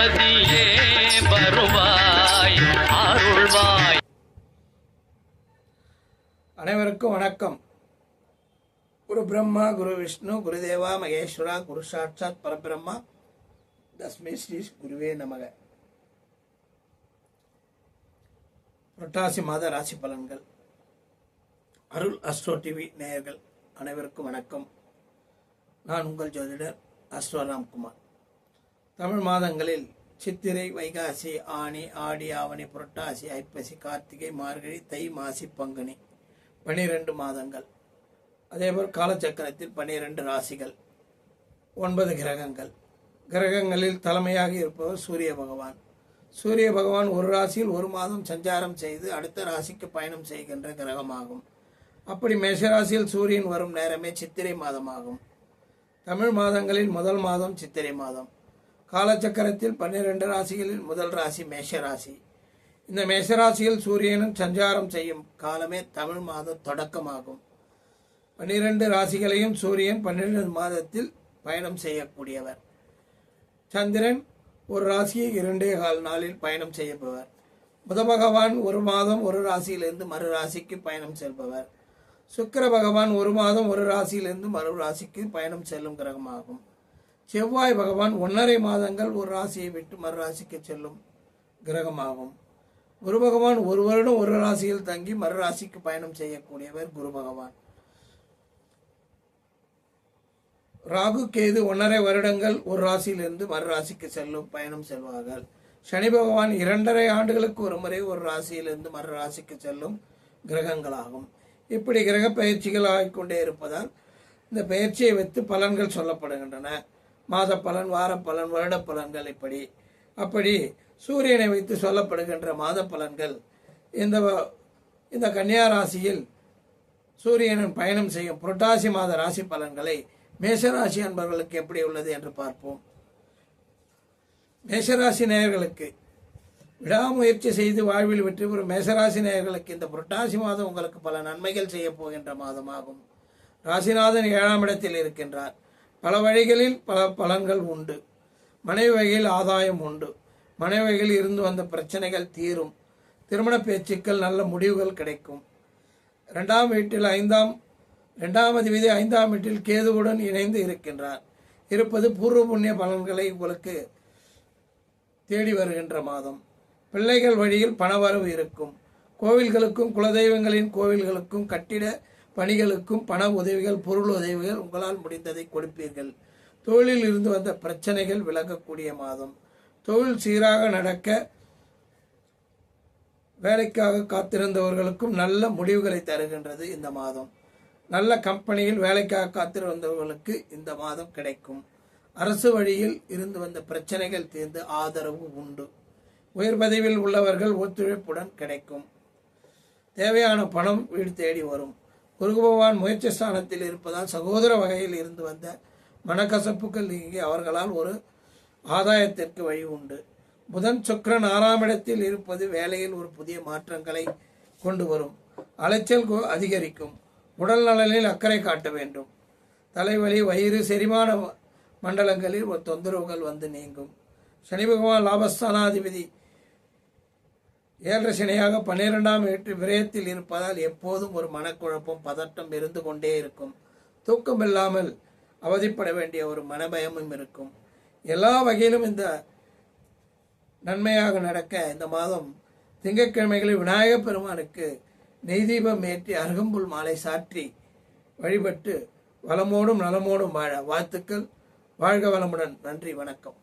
கணபதியே வருவாய் அருள்வாய். அனைவருக்கும் வணக்கம். குரு பிரம்மா குரு விஷ்ணு குருதேவா மகேஸ்வரா குரு சாட்சாத் பரபிரம்மா தஸ்மி ஸ்ரீ குருவே நமக. புரட்டாசி மாத ராசி பலன்கள். அருள் அஸ்ட்ரோ டிவி நேயர்கள் அனைவருக்கும் வணக்கம். நான் உங்கள் ஜோதிடர் அஸ்வராம்குமார் தமிழ் மாதங்களில் சித்திரை வைகாசி ஆனி ஆடி ஆவணி புரட்டாசி ஐப்பசி கார்த்திகை மார்கழி தை மாசி பங்குனி பனிரெண்டு மாதங்கள். அதேபோல் காலச்சக்கரத்தில் பனிரெண்டு ராசிகள் ஒன்பது கிரகங்கள். கிரகங்களில் தலைமையாக இருப்பவர் சூரிய பகவான். சூரிய பகவான் ஒரு ராசியில் ஒரு மாதம் சஞ்சாரம் செய்து அடுத்த ராசிக்கு பயணம் செய்கின்ற கிரகமாகும். அப்படி மேஷராசியில் சூரியன் வரும் நேரமே சித்திரை மாதமாகும். தமிழ் மாதங்களில் முதல் மாதம் சித்திரை மாதம். காலச்சக்கரத்தில் பன்னிரண்டு ராசிகளில் முதல் ராசி மேஷ ராசி இந்த மேஷராசியில் சூரியனும் சஞ்சாரம் செய்யும் காலமே தமிழ் மாத தொடக்கமாகும். பன்னிரண்டு ராசிகளையும் சூரியன் பன்னிரண்டு மாதத்தில் பயணம் செய்யக்கூடியவர். சந்திரன் ஒரு ராசியை இரண்டே கால் நாளில் பயணம் செய்யப்பவர். புத பகவான் ஒரு மாதம் ஒரு ராசியிலிருந்து மறு ராசிக்கு பயணம் செல்பவர். சுக்கர பகவான் ஒரு மாதம் ஒரு ராசியிலிருந்து மறு ராசிக்கு பயணம் செல்லும் கிரகமாகும். செவ்வாய் பகவான் ஒன்றரை மாதங்கள் ஒரு ராசியை விட்டு மறு ராசிக்கு செல்லும் கிரகமாகும். குரு பகவான் ஒரு வருடம் ஒரு ராசியில் தங்கி மறு ராசிக்கு பயணம் செய்யக்கூடியவர் குரு பகவான். ராகு கேது ஒன்றரை வருடங்கள் ஒரு ராசியிலிருந்து மறு ராசிக்கு செல்லும் பயணம் செல்வார்கள். சனி பகவான் இரண்டரை ஆண்டுகளுக்கு ஒரு முறை ஒரு ராசியிலிருந்து மறு ராசிக்கு செல்லும் கிரகங்களாகும். இப்படி கிரக பயிற்சிகள் ஆகிக்கொண்டே இருப்பதால் இந்த பயிற்சியை வைத்து பலன்கள் சொல்லப்படுகின்றன. மாத பலன் வார பலன் வருட பலன்கள் இப்படி. அப்படி சூரியனை வைத்து சொல்லப்படுகின்ற மாத பலன்கள் இந்த இந்த கன்னியா ராசியில் சூரியனின் பயணம் செய்யும் புரட்டாசி மாத ராசி பலன்களை மேஷராசி அன்பர்களுக்கு எப்படி உள்ளது என்று பார்ப்போம். மேஷராசி நேயர்களுக்கு விடாமுயற்சி செய்து வாழ்வில் வெற்றி பெறும் மேஷராசி நேயர்களுக்கு இந்த புரட்டாசி மாதம் உங்களுக்கு பல நன்மைகள் செய்ய போகின்ற மாதமாகும். ராசிநாதன் ஏழாம் இடத்தில் இருக்கின்றார். பல வழிகளில் பல பலன்கள் உண்டு. மனைவி வகையில் ஆதாயம் உண்டு. மனைவி வகையில் இருந்து வந்த பிரச்சனைகள் தீரும். திருமண பேச்சுக்கள் நல்ல முடிவுகள் கிடைக்கும். ரெண்டாம் வீட்டில் ஐந்தாம் ரெண்டாம் அதிபதி ஐந்தாம் வீட்டில் கேதுவுடன் இணைந்து இருக்கின்றார். இருப்பது பூர்வ புண்ணிய பலன்களை உங்களுக்கு தேடி வருகின்ற மாதம். பிள்ளைகள் வழியில் பணவரவு இருக்கும். கோவில்களுக்கும் குலதெய்வங்களின் கோவில்களுக்கும் கட்டிட பணிகளுக்கும் பண உதவிகள் பொருள் உதவிகள் உங்களால் முடிந்ததை கொடுப்பீர்கள். தொழிலில் இருந்து வந்த பிரச்சனைகள் விலகக்கூடிய மாதம். தொழில் சீராக நடக்க வேலைக்காக காத்திருந்தவர்களுக்கும் நல்ல முடிவுகளை தருகின்றது இந்த மாதம். நல்ல கம்பெனியில் வேலைக்காக காத்திருந்தவர்களுக்கு இந்த மாதம் கிடைக்கும். அரசு வழியில் இருந்து வந்த பிரச்சனைகள் தீர்ந்து ஆதரவு உண்டு. உயர் பதவியில் உள்ளவர்கள் ஒத்துழைப்புடன் கிடைக்கும். தேவையான பணம் வீடு தேடி வரும். குரு பகவான் முயற்சி ஸ்தானத்தில் இருப்பதால் சகோதர வகையில் இருந்து வந்த மனக்கசப்புகள் நீங்கி அவர்களால் ஒரு ஆதாயத்திற்கு வழி உண்டு. புதன் சுக்கரன் ஆறாம் இடத்தில் இருப்பது வேலையில் ஒரு புதிய மாற்றங்களை கொண்டு வரும். அலைச்சல் கு- அதிகரிக்கும். உடல் நலனில் அக்கறை காட்ட வேண்டும். தலைவலி வயிறு செரிமான மண்டலங்களில் ஒரு தொந்தரவுகள் வந்து நீங்கும். சனி பகவான் லாபஸ்தானாதிபதி ஏழரை சனியாக பன்னிரெண்டாம் வீட்டு விரயத்தில் இருப்பதால் எப்போதும் ஒரு மனக்குழப்பம் பதட்டம் இருந்து கொண்டே இருக்கும். தூக்கம் இல்லாமல் அவதிப்பட வேண்டிய ஒரு மனபயமும் இருக்கும். எல்லா வகையிலும் இந்த நன்மையாக நடக்க இந்த மாதம் திங்கட்கிழமைகளில் விநாயகப் பெருமானுக்கு நெய் தீபம் ஏற்றி அருகம்புல் மாலை சாற்றி வழிபட்டு வளமோடும் நலமோடும் வாழ வாழ்த்துக்கள். வாழ்க வளமுடன். நன்றி. வணக்கம்.